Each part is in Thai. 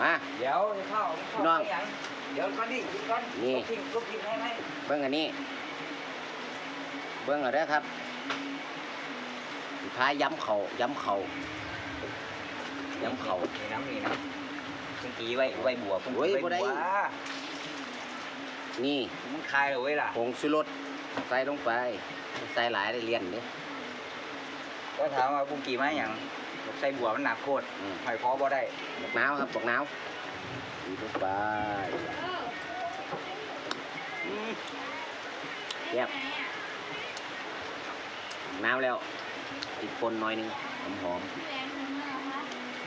มาเดี๋ยวเข้าเข้าน้องไปยังเดี๋ยวก่อนดิกินก่อนนี่ลูกทิ้งลูกทิ้งให้ไหมเบิ้งอันนี้ เบิ้งเอะไรครับพาย้ำเขาย้ำเขาย้ำเขานี่น้ำนี่น้ำเมื่อกี้ไว้ไว้บัวเพิ่งโอ้ยไว้บ่ได้บัวนี่มึงคายเลยเว้ยล่ะผงชูรสใส่ลงไปใส่หลายได้เลี่ยนเด้ก็ถามว่าบุ้งกี่มาอย่างบอก ใส่บัวมันหนักโคตรอืม หอยคอบ่ได้บอกน้าวครับบอกน้าวดีลงไปอืมแซ่บน้ำแล้วพริกป่นหน่อยหนึงหอมหอม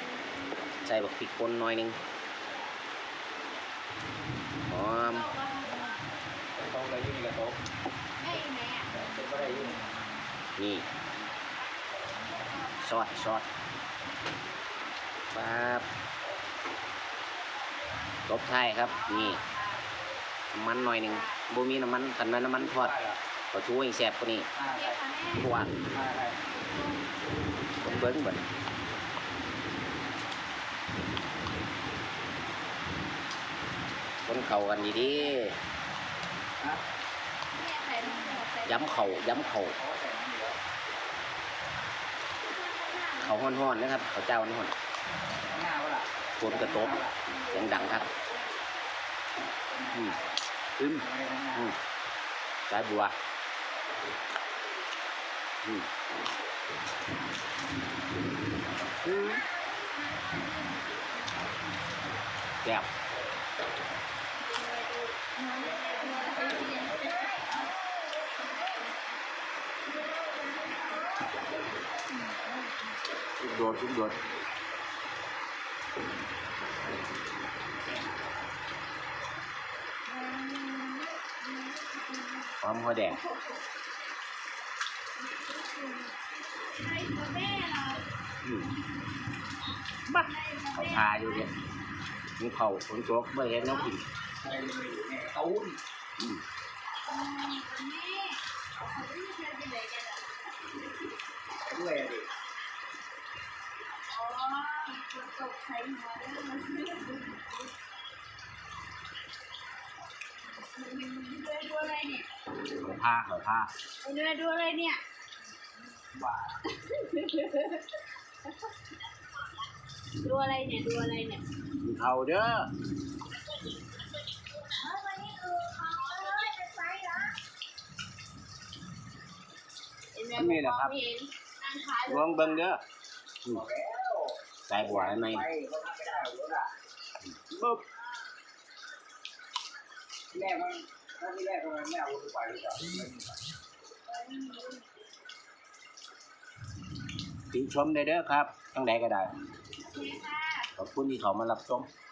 ๆใส่บักพริกป่นหน่อยหนึงหอมโต๊ะอะไรยุ่งกับโต๊ะก็ได้ยุ่งนี่ซอสซอส ปั๊บตบท้ายครับ นี่น้ำมันหน่อยหนึ่งบ่มีน้ำมันคันว่าน้ำมันทอดได้ละก็ช่วยแซ่บกว่านี้อ่าได้ทวดอ่าได้คนเบิ้งเบิ่นคนเข่ากันดีฮะๆย้ำเข่าย้ำเข่า เขาใส่น้ำเหลือเข่าห้อนๆนะครับ เขาวเจ้าห้อนข้างหน้าวะล่ะๆคนกระตบเสียงดังครับอืมอึมไม่ได้ข้างหน้าอืมสายบัวอืมอืมแซ่บ ทุกโดดทุกโดดหอมหัวแดงอืมบ้าเขาทาอยู่เนี่ยมึงเขาฝนตกไม่เห็นน้องกินใส่ลงไปอยู่ ในกระตุ้นอืมด้วยอะดิเขาทาเขาทาดูอดูอะไรเนี่ยว่าดูอะไรเนี่ยดูอะไรเนี่ยเขาเด้อเห็นไหมบอกว่าเห็นนั่งขายลองเบิ่งเด้อ สายบัวให้ไหมไปก็ทำไม่ได้รถอะปุ๊บที่แรกมันถ้าที่แรกทำไมไม่เอารถไปหรือเปล่าไม่มีไปติชมได้เด้อครับทั้งใดก็ได้โอเคค่ะขอบคุณที่เขามารับชมค